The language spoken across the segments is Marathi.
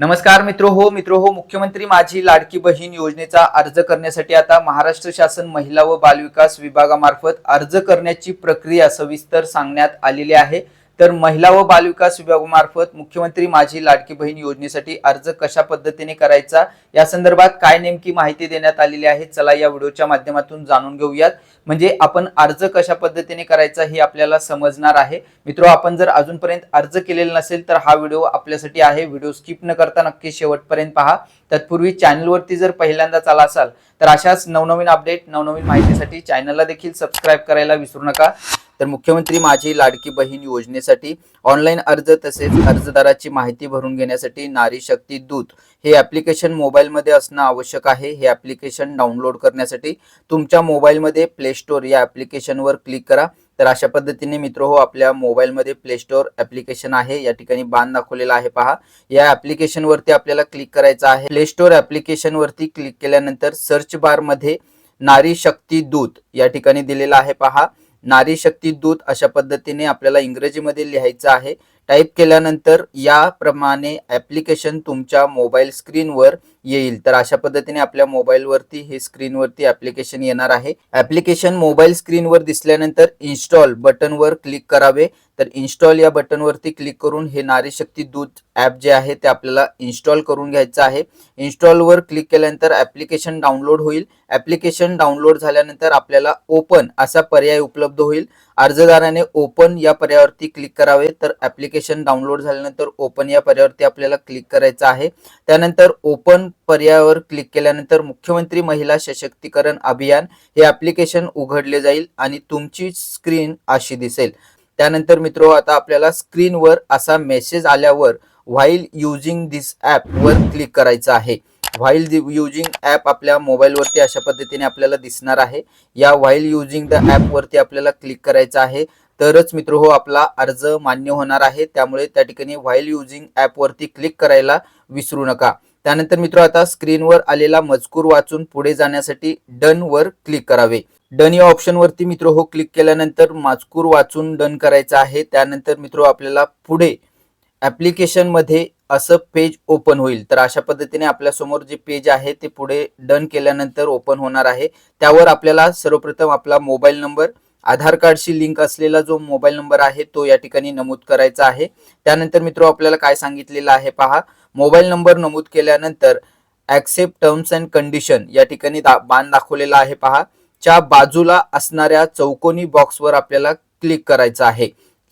नमस्कार मित्र हो मित्र हो मुख्यमंत्री माझी लाडकी बहीण योजनेचा अर्ज करण्यासाठी आता महाराष्ट्र शासन महिला व बालविकास विभागामार्फत अर्ज करण्याची प्रक्रिया सविस्तर सांगण्यात आलेली आहे. तर महिला व बालविकास विभागामार्फत मुख्यमंत्री माझी लाडकी बहीण योजनेसाठी अर्ज कशा पद्धतीने करायचा? या संदर्भात काय नेमकी माहिती देण्यात आलेली आहे? चला या व्हिडिओच्या माध्यमातून जाणून घेऊयात. म्हणजे आपण अर्ज कशा पद्धतीने करायचा हे आपल्याला समजणार आहे. मित्र आपण जर अजूनपर्यंत अर्ज केलेला नसेल तर हा व्हिडिओ आपल्यासाठी आहे. व्हिडिओ स्किप न करता नक्की शेवटपर्यंत पहा. तत्पूर्वी चॅनलवरती जर पहिल्यांदाच आला असाल तर अशाच नवनवीन अपडेट नवनवीन माहितीसाठी चॅनलला देखील सबस्क्राईब करायला विसरू नका. तर मुख्यमंत्री माझी लाडकी बहीण योजनेसाठी ऑनलाईन अर्ज तसेच अर्जदाराची माहिती भरून घेण्यासाठी नारी शक्ती दूत हे ॲप्लिकेशन मोबाईलमध्ये असणं आवश्यक आहे. हे ॲप्लिकेशन डाउनलोड करण्यासाठी तुमच्या मोबाईलमध्ये प्ले स्टोअर या ॲप्लिकेशनवर क्लिक करा. तर अशा पद्धतीने मित्र हो आपल्या मोबाईलमध्ये प्ले स्टोअर ॲप्लिकेशन आहे. या ठिकाणी बाण दाखवलेला आहे पहा. या ॲप्लिकेशनवरती आपल्याला क्लिक करायचं आहे. प्ले स्टोअर ॲप्लिकेशनवरती क्लिक केल्यानंतर सर्च बारमध्ये नारी शक्ती दूत या ठिकाणी दिलेला आहे पहा. नारी शक्ती दूत अशा पद्धतीने आपल्याला इंग्रजीमध्ये लिहायचं आहे. टाईप केल्यानंतर याप्रमाणे ॲप्लिकेशन तुमच्या मोबाईल स्क्रीनवर येईल. तर अशा पद्धतीने आपल्या मोबाईलवरती हे स्क्रीनवरती ॲप्लिकेशन येणार आहे. ॲप्लिकेशन मोबाईल स्क्रीनवर दिसल्यानंतर इन्स्टॉल बटनवर क्लिक करावे. तर इन्स्टॉल या बटनवरती क्लिक करून हे नारी शक्ती दूत ॲप जे आहे ते आपल्याला इन्स्टॉल करून घ्यायचं आहे. इन्स्टॉलवर क्लिक केल्यानंतर ॲप्लिकेशन डाउनलोड होईल. ॲप्लिकेशन डाउनलोड झाल्यानंतर आपल्याला ओपन असा पर्याय उपलब्ध होईल. अर्जदाराने ओपन या पर्यायावरती क्लिक करावे. तर ॲप्लिकेशन डाउनलोड झाल्यानंतर ओपन या पर्यायावरती आपल्याला क्लिक करायचं आहे. त्यानंतर ओपन पर्यायावर क्लिक केल्यानंतर मुख्यमंत्री महिला सशक्तीकरण अभियान हे ॲप्लिकेशन उघडले जाईल आणि तुमची स्क्रीन अशी दिसेल. त्यानंतर मित्र आता आपल्याला स्क्रीनवर असा मेसेज आल्यावर व्हाईल युजिंग दिस ॲप वर क्लिक करायचं आहे. व्हाईल युजिंग ॲप आपल्या मोबाईलवरती अशा पद्धतीने आपल्याला दिसणार आहे. या व्हाईल युजिंग द ॲपवरती आपल्याला क्लिक करायचं आहे. तरच मित्र हो आपला अर्ज मान्य होणार आहे. त्यामुळे त्या ठिकाणी व्हाईल युजिंग ॲपवरती क्लिक करायला विसरू नका. त्यानंतर मित्र आता स्क्रीनवर आलेला मजकूर वाचून पुढे जाण्यासाठी डन वर क्लिक करावे. डन या ऑप्शनवरती मित्र हो क्लिक केल्यानंतर माजकूर वाचून डन करायचं आहे. त्यानंतर मित्र आपल्याला पुढे ॲप्लिकेशनमध्ये असं पेज ओपन होईल. तर अशा पद्धतीने आपल्यासमोर जे पेज आहे ते पुढे डन केल्यानंतर ओपन होणार आहे. त्यावर आपल्याला सर्वप्रथम आपला मोबाईल नंबर आधार कार्डशी लिंक असलेला जो मोबाईल नंबर आहे तो या ठिकाणी नमूद करायचा आहे. त्यानंतर मित्र आपल्याला काय सांगितलेलं आहे पहा. मोबाईल नंबर नमूद केल्यानंतर ऍक्सेप्ट टर्म्स अँड कंडिशन या ठिकाणी दा, बाण दाखवलेला आहे पहा. च्या बाजूला असणाऱ्या चौकोनी बॉक्सवर आपल्याला क्लिक करायचं आहे.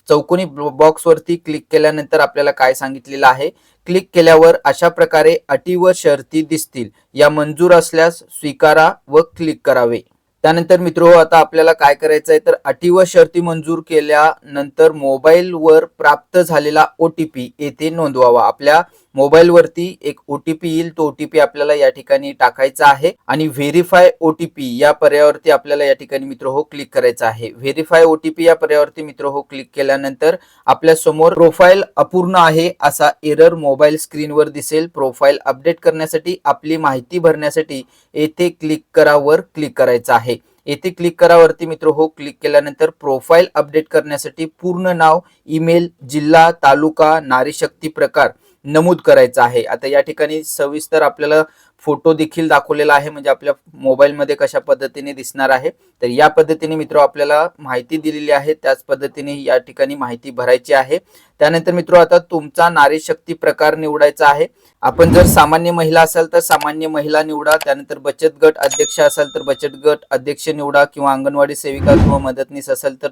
चौकोनी बॉक्सवरती क्लिक केल्यानंतर आपल्याला काय सांगितलेलं आहे? क्लिक केल्यावर अशा प्रकारे अटी व शर्ती दिसतील. या मंजूर असल्यास स्वीकारा व क्लिक करावे. त्यानंतर मित्र आता आपल्याला काय करायचं आहे? तर अटी व शर्ती मंजूर केल्यानंतर मोबाईलवर प्राप्त झालेला ओ टी पी येथे नोंदवावा. आपल्या मोबाईलवरती एक ओ टी पी येईल तो ओ टी पी आपल्याला या ठिकाणी टाकायचा आहे. आणि व्हेरीफाय ओ टी पी या पर्यायावरती आपल्याला या ठिकाणी मित्र हो क्लिक करायचं आहे. व्हेरीफाय ओ टी पी या पर्यायावरती मित्र हो क्लिक केल्यानंतर आपल्यासमोर प्रोफाईल अपूर्ण आहे असा एरर मोबाईल स्क्रीनवर दिसेल. प्रोफाईल अपडेट करण्यासाठी आपली माहिती भरण्यासाठी येथे क्लिक करावर क्लिक करायचं आहे. येथे क्लिक करावरती मित्र हो क्लिक केल्यानंतर प्रोफाईल अपडेट करण्यासाठी पूर्ण नाव ईमेल जिल्हा तालुका नारी शक्ती प्रकार नमूद करायचं आहे. आता या ठिकाणी सविस्तर आपल्याला फोटो देखील दाखवलेला आहे. म्हणजे आपल्या मोबाईलमध्ये कशा पद्धतीने दिसणार आहे. तर या पद्धतीने मित्र आपल्याला माहिती दिलेली आहे. त्याच पद्धतीने या ठिकाणी माहिती भरायची आहे. त्यानंतर मित्र आता तुमचा नारी शक्ती प्रकार निवडायचा आहे. आपण जर सामान्य महिला असाल तर सामान्य महिला निवडा. त्यानंतर बचत गट अध्यक्ष असाल तर बचत गट अध्यक्ष निवडा. किंवा अंगणवाडी सेविका किंवा मदतनीस असेल तर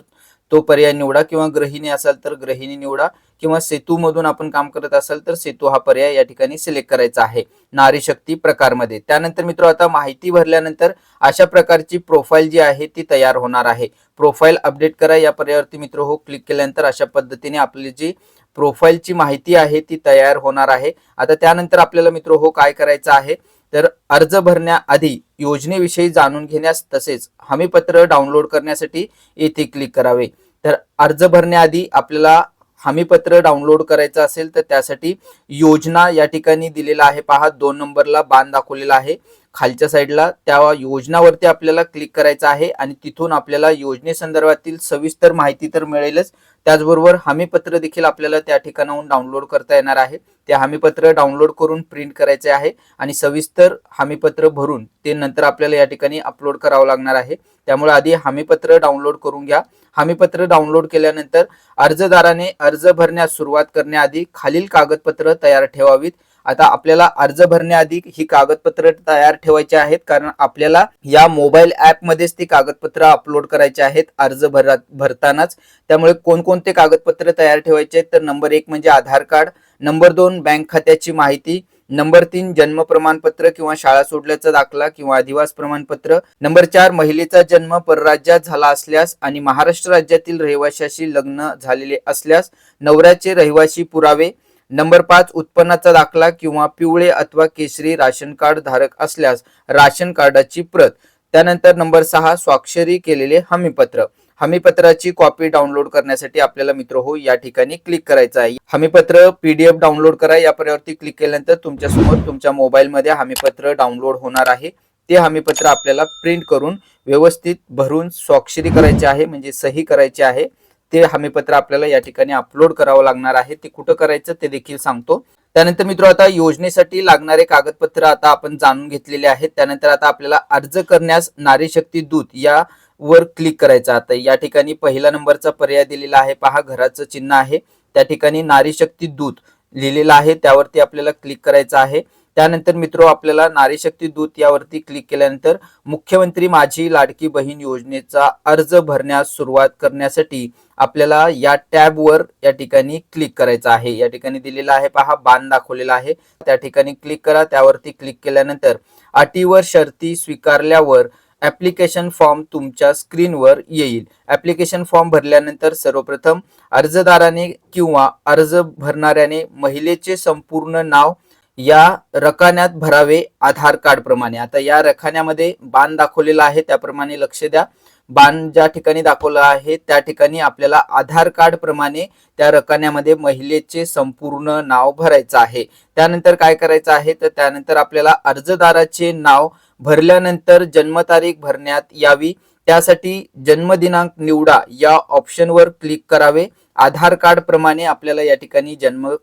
तो पर्याय निवडा किंवा गृहिणी असाल तर गृहिणी निवडा किंवा सेतूमधून आपण काम करत असाल तर सेतू हा पर्याय या ठिकाणी सिलेक्ट करायचा आहे. नारी शक्ती प्रकारमध्ये. त्यानंतर मित्र आता माहिती भरल्यानंतर अशा प्रकारची प्रोफाईल जी आहे ती तयार होणार आहे. प्रोफाईल अपडेट करा. या पर्यायावरती मित्र हो क्लिक केल्यानंतर अशा पद्धतीने आपली जी प्रोफाईलची माहिती आहे ती तयार होणार आहे. आता त्यानंतर आपल्याला मित्र हो काय करायचं आहे? तर अर्ज भरण्याआधी योजनेविषयी जाणून घेण्यास तसेच हमीपत्र डाउनलोड करण्यासाठी येथे क्लिक करावे. तर अर्ज भरण्याआधी आपल्याला हमीपत्र डाउनलोड करायचं असेल तर त्यासाठी योजना या ठिकाणी दिलेला आहे. पहा दोन नंबरला बाण दाखवलेला आहे. खालच्या साईडला त्या योजनावरती आपल्याला क्लिक करायचं आहे आणि तिथून आपल्याला योजनेसंदर्भातील सविस्तर माहिती तर मिळेलच. त्याचबरोबर हमीपत्र देखील आपल्याला त्या ठिकाणाहून डाउनलोड करता येणार आहे. ते हमीपत्र डाउनलोड करून प्रिंट करायचे आहे आणि सविस्तर हमीपत्र भरून ते नंतर आपल्याला या ठिकाणी अपलोड करावं लागणार आहे. त्यामुळे आधी हमीपत्र डाउनलोड करून घ्या. हमीपत्र डाउनलोड केल्यानंतर अर्जदाराने अर्ज भरण्यास सुरुवात करण्याआधी खालील कागदपत्र तयार ठेवावीत. आता आपल्याला अर्ज भरण्याआधी ही कागदपत्र तयार ठेवायची आहेत कारण आपल्याला या मोबाईल ॲपमध्येच ती कागदपत्र अपलोड करायची आहेत अर्ज भर भरतानाच. त्यामुळे कोणकोणते कागदपत्र तयार ठेवायचे आहेत तर नंबर एक म्हणजे आधार कार्ड नंबर दोन बँक खात्याची माहिती नंबर तीन जन्म प्रमाणपत्र किंवा शाळा सोडल्याचा दाखला किंवा अधिवास प्रमाणपत्र. नंबर चार महिलेचा जन्म परराज्यात झाला असल्यास आणि महाराष्ट्र राज्यातील रहिवाशाशी लग्न झालेले असल्यास नवऱ्याचे रहिवाशी पुरावे. नंबर पाच उत्पन्नाचा दाखला किंवा पिवळे अथवा केशरी राशन कार्ड धारक असल्यास राशन कार्डाची प्रत. त्यानंतर नंबर सहा स्वाक्षरी केलेले हमीपत्र. हमीपत्राची कॉपी डाउनलोड करण्यासाठी आपल्याला मित्र हो या ठिकाणी क्लिक करायचं आहे. हमीपत्र पीडीएफ डाउनलोड करा. या पर्यावरती क्लिक केल्यानंतर तुमच्यासमोर तुमच्या मोबाईलमध्ये हमीपत्र डाउनलोड होणार आहे. ते हमीपत्र आपल्याला प्रिंट करून व्यवस्थित भरून स्वाक्षरी करायची आहे म्हणजे सही करायची आहे. ते हमीपत्र आपल्याला या ठिकाणी अपलोड करावं लागणार आहे. ते कुठं करायचं ते देखील सांगतो. त्यानंतर मित्र आता योजनेसाठी लागणारे कागदपत्र आता आपण जाणून घेतलेले आहेत. त्यानंतर आता आपल्याला अर्ज करण्यास नारी शक्ती दूत या वर क्लिक करायचं. आता या ठिकाणी पहिला नंबरचा पर्याय दिलेला आहे. पहा घराचं चिन्ह आहे. त्या ठिकाणी नारी शक्ती दूत लिहिलेलं आहे. त्यावरती आपल्याला क्लिक करायचं आहे. त्यानंतर मित्र आपल्याला नारी शक्ती दूत यावरती क्लिक केल्यानंतर मुख्यमंत्री माझी लाडकी बहीण योजनेचा अर्ज भरण्यास सुरुवात करण्यासाठी आपल्याला या टॅबवर या ठिकाणी क्लिक करायचं आहे. या ठिकाणी दिलेला आहे पहा बाण दाखवलेला आहे. त्या ठिकाणी क्लिक करा. त्यावरती क्लिक केल्यानंतर अटीवर शर्ती स्वीकारल्यावर ॲप्लिकेशन फॉर्म तुमच्या स्क्रीनवर येईल. ॲप्लिकेशन फॉर्म भरल्यानंतर सर्वप्रथम अर्जदाराने किंवा अर्ज भरणाऱ्याने महिलेचे संपूर्ण नाव या रकान्यात भरावे आधार कार्ड प्रमाणे. आता या रखान्यामध्ये बाण दाखवलेला आहे त्याप्रमाणे लक्ष द्या. बाण ज्या ठिकाणी दाखवलं आहे त्या ठिकाणी आपल्याला आधार कार्ड प्रमाणे त्या रकान्यामध्ये महिलेचे संपूर्ण नाव भरायचं आहे. त्यानंतर काय करायचं आहे? तर त्यानंतर आपल्याला अर्जदाराचे नाव भरल्यानंतर जन्मतारीख भरण्यात यावी. त्यासाठी जन्मदिनांक निवडा या ऑप्शनवर क्लिक करावे. आधार कार्ड प्रमाणे आपल्याला या ठिकाणी जन्म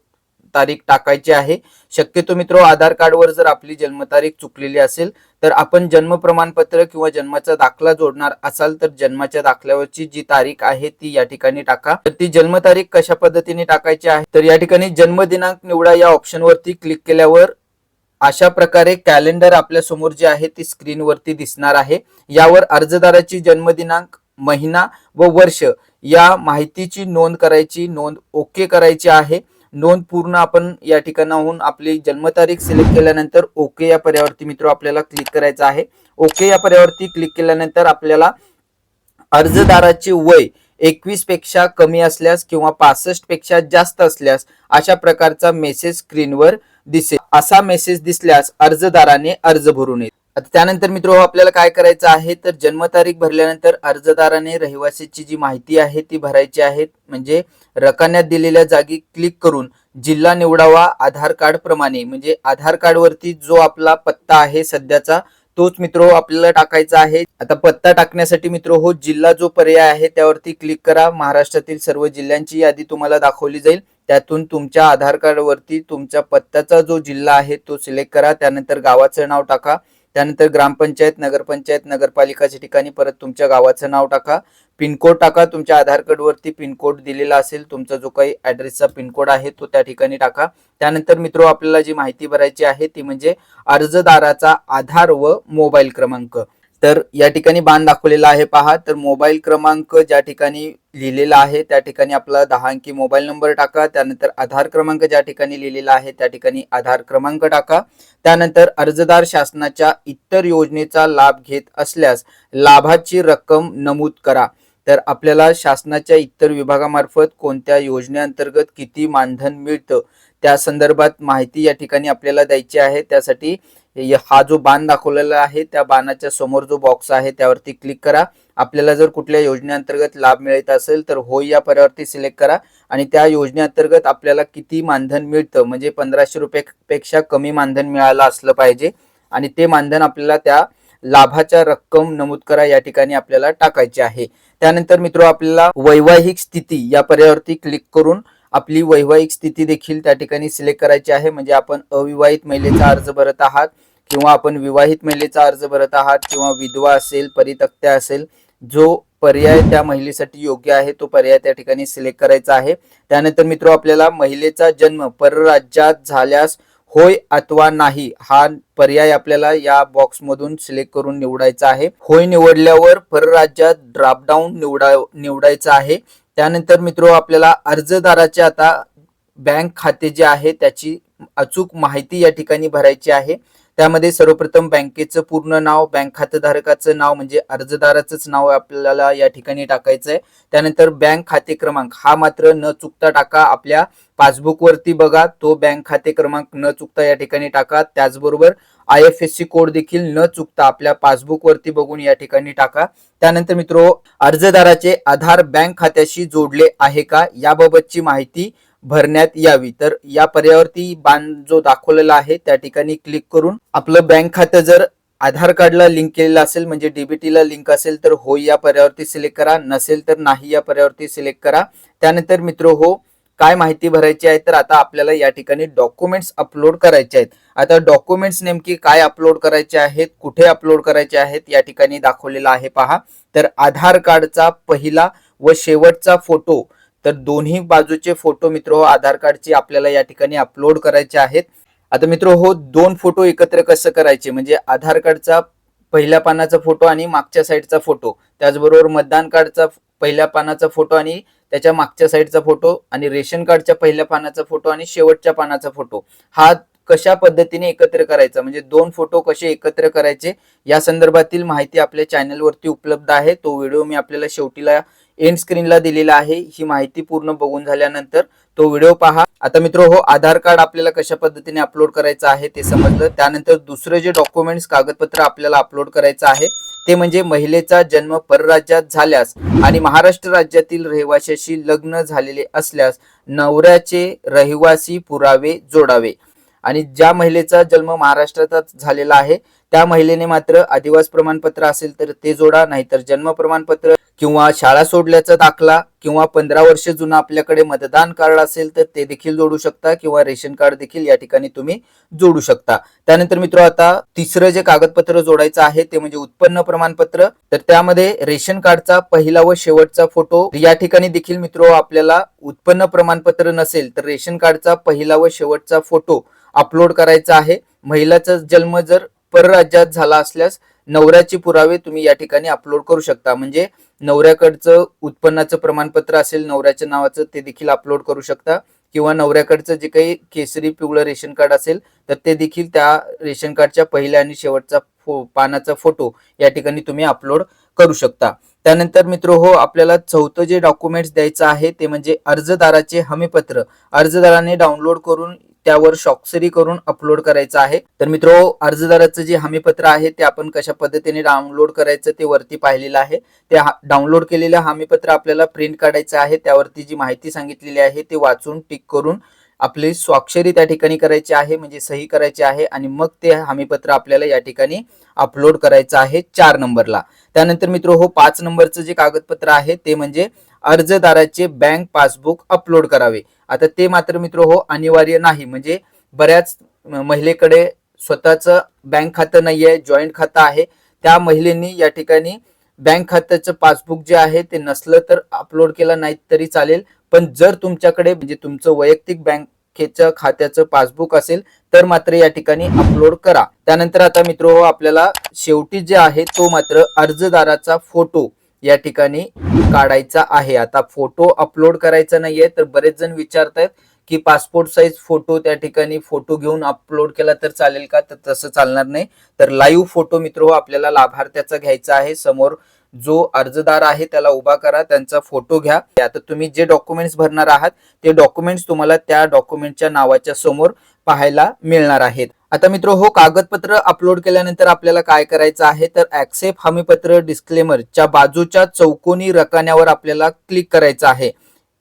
तारीख टाकायची आहे. शक्यतो मित्र आधार कार्डवर जर आपली जन्मतारीख चुकलेली असेल तर आपण जन्म प्रमाणपत्र किंवा जन्माचा दाखला जोडणार असाल तर जन्माच्या दाखल्यावरची जी तारीख आहे ती या ठिकाणी टाका. तर ती जन्मतारीख कशा पद्धतीने टाकायची आहे? तर या ठिकाणी जन्मदिनांक निवडा या ऑप्शनवरती क्लिक केल्यावर अशा प्रकारे कॅलेंडर आपल्यासमोर जे आहे ती स्क्रीनवरती दिसणार आहे. यावर अर्जदाराची जन्मदिनांक महिना व वर्ष या माहितीची नोंद करायची नोंद ओके करायची आहे. नोंद पूर्ण आपण या ठिकाणाहून आपली जन्मतारीख सिलेक्ट केल्यानंतर ओके या पर्यावरती मित्र आपल्याला क्लिक करायचं आहे. ओके या पर्यावरती क्लिक केल्यानंतर आपल्याला अर्जदाराचे वय एकवीसपेक्षा कमी असल्यास किंवा पासष्टपेक्षा जास्त असल्यास अशा प्रकारचा मेसेज स्क्रीनवर दिसेल. असा मेसेज दिसल्यास अर्जदाराने अर्ज भरू नये. आता त्यानंतर मित्र आपल्याला काय करायचं आहे? तर जन्मतारीख भरल्यानंतर अर्जदाराने रहिवासीची जी माहिती आहे ती भरायची आहे. म्हणजे रकान्यात दिलेल्या जागी क्लिक करून जिल्हा निवडावा आधार कार्ड प्रमाणे. म्हणजे आधार कार्ड वरती जो आपला पत्ता आहे सध्याचा तोच मित्र आपल्याला टाकायचा आहे. आता पत्ता टाकण्यासाठी मित्र हो जिल्हा जो पर्याय आहे त्यावरती क्लिक करा. महाराष्ट्रातील सर्व जिल्ह्यांची यादी तुम्हाला दाखवली जाईल. त्यातून तुमच्या आधार कार्डवरती तुमच्या पत्त्याचा जो जिल्हा आहे तो सिलेक्ट करा. त्यानंतर गावाचं नाव टाका. त्यानंतर ग्रामपंचायत नगरपंचायत नगरपालिकाच्या ठिकाणी परत तुमच्या गावाचं नाव टाका. पिनकोड टाका. तुमच्या आधार कार्डवरती पिनकोड दिलेला असेल तुमचा जो काही ऍड्रेसचा पिनकोड आहे तो त्या ठिकाणी टाका. त्यानंतर मित्र आपल्याला जी माहिती भरायची आहे ती म्हणजे अर्जदाराचा आधार व मोबाईल क्रमांक. तर या ठिकाणी बाण दाखवलेला आहे पहा. तर मोबाईल क्रमांक ज्या ठिकाणी लिहिलेला आहे त्या ठिकाणी आपला दहा अंकी मोबाईल नंबर टाका. त्यानंतर आधार क्रमांक ज्या ठिकाणी लिहिलेला आहे त्या ठिकाणी आधार क्रमांक टाका. त्यानंतर अर्जदार शासनाच्या इतर योजनेचा लाभ घेत असल्यास लाभाची रक्कम नमूद करा. तर आपल्याला शासनाच्या इतर विभागामार्फत कोणत्या योजनेअंतर्गत किती मानधन मिळतं त्या संदर्भात माहिती या ठिकाणी आपल्याला द्यायची आहे. त्यासाठी हा जो बाण दाखवलेला आहे त्या बाणाच्या समोर जो बॉक्स आहे त्यावरती क्लिक करा. आपल्याला जर कुठल्या योजनेअंतर्गत लाभ मिळत असेल तर होय या पर्यावरती सिलेक्ट करा. आणि त्या योजनेअंतर्गत आपल्याला किती मानधन मिळतं म्हणजे पंधराशे रुपये पेक्षा कमी मानधन मिळालं असलं पाहिजे. आणि ते मानधन आपल्याला त्या लाभाच्या रक्कम नमूद करा या ठिकाणी आपल्याला टाकायची आहे. त्यानंतर मित्र आपल्याला वैवाहिक स्थिती या पर्यावरती क्लिक करून आपली वैवाहिक स्थिती देखील त्या ठिकाणी सिलेक्ट करायची आहे. म्हणजे आपण अविवाहित महिलेचा अर्ज भरत आहात किंवा आपण विवाहित महिलेचा अर्ज भरत आहात किंवा विधवा असेल परितक्त्या असेल जो पर्याय त्या महिलेसाठी योग्य आहे तो पर्याय त्या ठिकाणी सिलेक्ट करायचा आहे. त्यानंतर मित्र आपल्याला महिलेचा जन्म परराज्यात झाल्यास होय अथवा नाही हा पर्याय आपल्याला या बॉक्समधून सिलेक्ट करून निवडायचा आहे. होय निवडल्यावर परराज्यात ड्रॉपडाऊन निवडा निवडायचा आहे. त्यानंतर मित्र आपल्याला अर्जदाराचे आता बँक खाते जे आहे त्याची अचूक माहिती या ठिकाणी भरायची आहे. त्यामध्ये सर्वप्रथम बँकेचं पूर्ण नाव बँक खातेधारकाचं नाव म्हणजे अर्जदाराचंच नाव आपल्याला या ठिकाणी टाकायचं आहे त्यानंतर बँक खाते क्रमांक हा मात्र न चुकता टाका. आपल्या पासबुक वरती बघा तो बँक खाते क्रमांक न चुकता या ठिकाणी टाका. त्याचबरोबर I F S C code देखील न चुकता आपल्या पासबुकवरती बघून या ठिकाणी टाका. त्यानंतर मित्र अर्जदाराचे आधार बँक खात्याशी जोडले आहे का याबाबतची माहिती भरण्यात यावी. तर या पर्यायावरती बाण जो दाखवलेला आहे त्या ठिकाणी क्लिक करून आपलं बँक खातं जर आधार कार्डला लिंक केलेलं असेल म्हणजे डीबीटीला लिंक असेल तर हो या पर्यायावरती सिलेक्ट करा. नसेल तर नाही या पर्यायावरती सिलेक्ट करा. त्यानंतर मित्र हो काय माहिती भरायची आहे तर आता आपल्याला या ठिकाणी डॉक्युमेंट्स अपलोड करायचे आहेत. आता डॉक्युमेंट्स नेमकी काय अपलोड करायचे आहेत कुठे अपलोड करायचे आहेत या ठिकाणी दाखवलेला आहे पहा. तर आधार कार्डचा पहिला व शेवटचा फोटो तर दोन्ही बाजूचे फोटो मित्र हो आधार कार्डचे आपल्याला या ठिकाणी अपलोड करायचे आहेत. आता मित्र हो दोन फोटो एकत्र कसं करायचे? म्हणजे आधार कार्डचा पहिल्या पानाचा फोटो आणि मागच्या साईडचा फोटो. त्याचबरोबर मतदान कार्डचा पहिल्या पानाचा फोटो आणि त्याच्या मागच्या साईडचा फोटो आणि रेशन कार्डच्या पहिल्या पानाचा फोटो आणि शेवटच्या पानाचा फोटो. हा कशा पद्धतीने एकत्र करायचा? म्हणजे दोन फोटो कसे एकत्र करायचे? या संदर्भातील माहिती आपल्या चॅनलवरती उपलब्ध आहे. तो व्हिडिओ मी आपल्याला शेवटीला एंड स्क्रीनला दिलेला आहे. ही माहिती पूर्ण बघून झाल्यानंतर तो व्हिडिओ पहा. आता मित्र हो आधार कार्ड आपल्याला कशा पद्धतीने अपलोड करायचं आहे ते समजलं. त्यानंतर दुसरं जे डॉक्युमेंट्स कागदपत्र आपल्याला अपलोड करायचं आहे ते म्हणजे महिलेचा जन्म परराज्यात झाल्यास आणि महाराष्ट्र राज्यातील रहिवाशाशी लग्न झालेले असल्यास नवऱ्याचे रहिवासी पुरावे जोडावे. आणि ज्या महिलेचा जन्म महाराष्ट्रातच झालेला आहे त्या महिलेने मात्र आदिवास प्रमाणपत्र असेल तर ते जोडा नाहीतर जन्म प्रमाणपत्र किंवा शाळा सोडल्याचा दाखला किंवा पंधरा वर्ष जुना आपल्याकडे मतदान कार्ड असेल तर ते देखील जोडू शकता किंवा रेशन कार्ड देखील या ठिकाणी तुम्ही जोडू शकता. त्यानंतर मित्र आता तिसरं जे कागदपत्र जोडायचं आहे ते म्हणजे उत्पन्न प्रमाणपत्र. तर त्यामध्ये रेशन कार्डचा पहिला व शेवटचा फोटो या ठिकाणी देखील मित्र आपल्याला उत्पन्न प्रमाणपत्र नसेल तर रेशन कार्डचा पहिला व शेवटचा फोटो अपलोड करायचा आहे. महिलाचा जन्म जर परराज्यात झाला असल्यास नवऱ्याचे पुरावे तुम्ही या ठिकाणी अपलोड करू शकता. म्हणजे नवऱ्याकडचं उत्पन्नाचं प्रमाणपत्र असेल नवऱ्याच्या नावाचं ते देखील अपलोड करू शकता. किंवा नवऱ्याकडचं जे काही केसरी पिवळं रेशन कार्ड असेल तर ते देखील त्या रेशन कार्डच्या पहिल्या आणि शेवटचा फो पानाचा फोटो या ठिकाणी तुम्ही अपलोड करू शकता. त्यानंतर मित्र हो आपल्याला चौथं जे डॉक्युमेंट्स द्यायचं आहे ते म्हणजे अर्जदाराचे हमीपत्र. अर्जदाराने डाउनलोड करून त्यावर स्वाक्षरी करून अपलोड करायचं आहे. तर मित्र अर्जदाराचं जे हमीपत्र आहे ते आपण कशा पद्धतीने डाउनलोड करायचं ते वरती पाहिलेलं आहे. ते डाउनलोड केलेलं हमीपत्र आपल्याला प्रिंट काढायचं आहे. त्यावरती जी माहिती सांगितलेली आहे ते वाचून टिक करून आपली स्वाक्षरी त्या ठिकाणी करायची आहे म्हणजे सही करायची आहे आणि मग ते हमीपत्र आपल्याला या ठिकाणी अपलोड करायचं आहे चार नंबरला. त्यानंतर मित्र हो पाच नंबरचं जे कागदपत्र आहे ते म्हणजे अर्जदाराचे बँक पासबुक अपलोड करावे. आता ते मात्र मित्र हो अनिवार्य नाही. म्हणजे बऱ्याच महिलेकडे स्वतःचं बँक खातं नाही आहे जॉईंट खातं आहे. त्या महिलेनी या ठिकाणी बँक खात्याचं पासबुक जे आहे ते नसलं तर अपलोड केलं नाही तरी चालेल. पण जर तुमच्याकडे म्हणजे तुमचं वैयक्तिक बँकेचं खात्याचं पासबुक असेल तर मात्र या ठिकाणी अपलोड करा. त्यानंतर आता मित्र हो आपल्याला शेवटी जे आहे तो मात्र अर्जदाराचा फोटो या ठिकाणी काढायचा आहे. आता फोटो अपलोड करायचा नाहीये तर बरेच जण विचारतायत की पासपोर्ट साईज फोटो त्या ठिकाणी फोटो घेऊन अपलोड केला तर चालेल का? तर तसं चालणार नाही. तर लाईव्ह फोटो मित्र हो, आपल्याला लाभार्थ्याचा घ्यायचा आहे. समोर जो अर्जदार आहे त्याला उभा करा त्यांचा फोटो घ्या. आता तुम्ही जे डॉक्युमेंट्स भरणार आहात ते डॉक्युमेंट्स तुम्हाला त्या डॉक्युमेंटच्या नावाच्या समोर पाहायला मिळणार आहेत. आता मित्र हो कागदपत्र अपलोड केल्यानंतर आपल्याला काय करायचं आहे? तर ऍक्सेप्ट हमीपत्र डिस्क्लेमरच्या बाजूच्या चौकोनी रकान्यावर आपल्याला क्लिक करायचं आहे.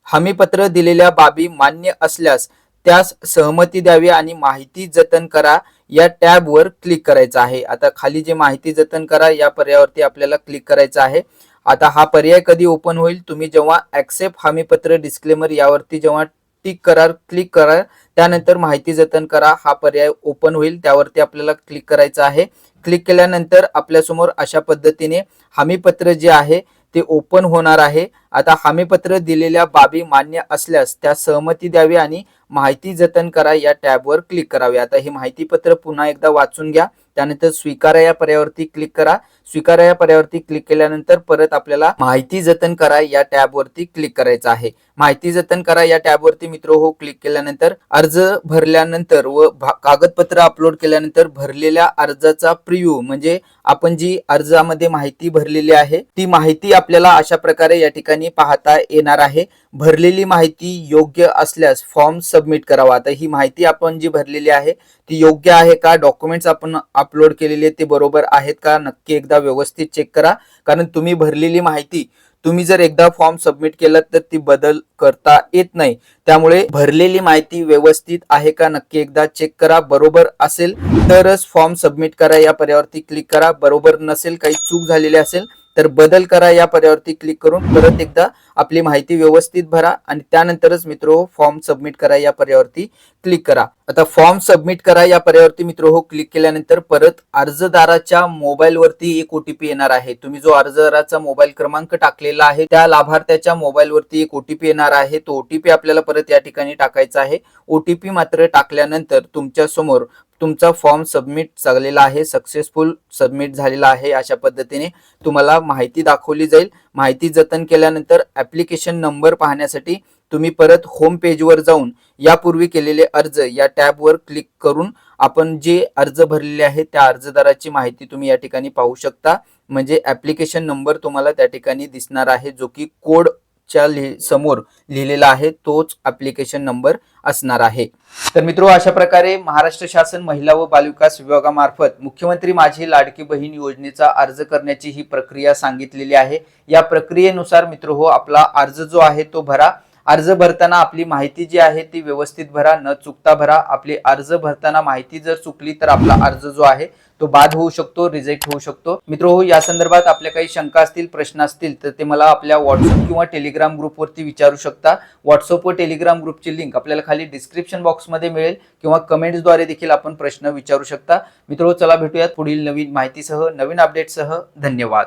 हमीपत्र दिलेल्या बाबी मान्य असल्यास त्यास सहमती द्यावी आणि माहिती जतन करा. या टॅबवर क्लिक करायचं आहे. आता खाली जे माहिती जतन करा या पर्यायावरती आपल्याला क्लिक करायचं आहे. आता हा पर्याय कधी ओपन होईल? तुम्ही जेव्हा ऍक्सेप्ट हमीपत्र डिस्क्लेमर यावरती जेव्हा टिक करा क्लिक करा त्यानंतर माहिती जतन करा. हा पर्याय ओपन होईल त्यावरती आपल्याला क्लिक करायचं आहे. क्लिक केल्यानंतर आपल्यासमोर अशा पद्धतीने हमीपत्र जे आहे ते ओपन होणार आहे. आता हमीपत्र दिलेल्या बाबी मान्य असल्यास त्या सहमती द्यावी आणि माहिती जतन करा या टॅबवर क्लिक करावे. आता हे माहिती पत्र पुन्हा एकदा वाचून घ्या. त्यानंतर स्वीकारा या पर्यायावरती क्लिक करा. स्वीकारा या पर्यायावरती क्लिक केल्यानंतर परत आपल्याला माहिती जतन करा या टॅबवरती क्लिक करायचं आहे. माहिती जतन करा या टॅबवरती मित्र हो क्लिक केल्यानंतर अर्ज भरल्यानंतर व कागदपत्र अपलोड केल्यानंतर भरलेल्या अर्जाचा प्रिव्ह्यू म्हणजे आपण जी अर्जामध्ये माहिती भरलेली आहे ती माहिती आपल्याला अशा प्रकारे या ठिकाणी पाहता येणार आहे. भरलेली माहिती योग्य असल्यास फॉर्म सबमिट करावा. आता ही माहिती आपण जी भरलेली आहे ती योग्य आहे का? डॉक्युमेंट्स आपण अपलोड केलेले ते बरोबर आहेत का? नक्की एकदा व्यवस्थित चेक करा. कारण तुम्ही भरलेली माहिती तुम्ही जर एकदा फॉर्म सबमिट केला तर ती बदल करता येत नाही. त्यामुळे भरलेली माहिती व्यवस्थित आहे का? नक्की एकदा चेक करा. बरोबर असेल तरच फॉर्म सबमिट करा. या पर्यावरती क्लिक करा. बरोबर नसेल काही चूक झालेली असेल तर बदल करा या पर्यावरती क्लिक करून. परत एकदा आपली माहिती व्यवस्थित भरा आणि त्यानंतरच मित्र फॉर्म सबमिट करा या पर्यावरती क्लिक करा. आता फॉर्म सबमिट करा या पर्यावरती मित्र हो क्लिक केल्यानंतर परत अर्जदाराच्या मोबाईलवरती एक ओटीपी येणार आहे. तुम्ही जो अर्जदाराचा मोबाईल क्रमांक टाकलेला आहे त्या लाभार्थ्याच्या मोबाईलवरती एक ओटीपी येणार आहे. तो ओटीपी आपल्याला परत या ठिकाणी टाकायचा आहे. ओटीपी मात्र टाकल्यानंतर तुमच्यासमोर तुमचा फॉर्म सबमिट झालेला आहे सक्सेसफुल सबमिट झालेला आहे अशा पद्धतीने तुम्हाला माहिती दाखवली जाईल. माहिती जतन केल्यानंतर ॲप्लिकेशन नंबर पाहण्यासाठी तुम्ही परत होम पेजवर जाऊन यापूर्वी केलेले अर्ज या टॅबवर क्लिक करून आपण जे अर्ज भरलेले आहे त्या अर्जदाराची माहिती तुम्ही या ठिकाणी पाहू शकता. म्हणजे ॲप्लिकेशन नंबर तुम्हाला त्या ठिकाणी दिसणार आहे जो की कोडच्या लिह समोर लिहिलेला आहे तोच ॲप्लिकेशन नंबर असणार आहे. तर मित्रो अशा प्रकारे महाराष्ट्र शासन महिला व बालविकास विभागामार्फत मुख्यमंत्री माझी लाडकी बहीण योजनेचा अर्ज करण्याची ही प्रक्रिया सांगितलेली आहे. या प्रक्रियेनुसार मित्र हो आपला अर्ज जो आहे तो भरा. अर्ज भरताना आपली माहिती जी आहे ती व्यवस्थित भरा न चुकता भरा. आपली अर्ज भरताना माहिती जर चुकली तर आपला अर्ज जो आहे तो बाद होऊ शकतो रिजेक्ट होऊ शकतो. मित्र हो या संदर्भात आपल्या काही शंका असतील प्रश्न असतील तर ते मला आपल्या व्हॉट्सअप किंवा टेलिग्राम ग्रुपवरती विचारू शकता. व्हॉट्सअप व टेलिग्राम ग्रुपची लिंक आपल्याला खाली डिस्क्रिप्शन बॉक्समध्ये मिळेल किंवा कमेंट्सद्वारे देखील आपण प्रश्न विचारू शकता. मित्र हो, चला भेटूयात पुढील नवीन माहितीसह नवीन अपडेटसह धन्यवाद.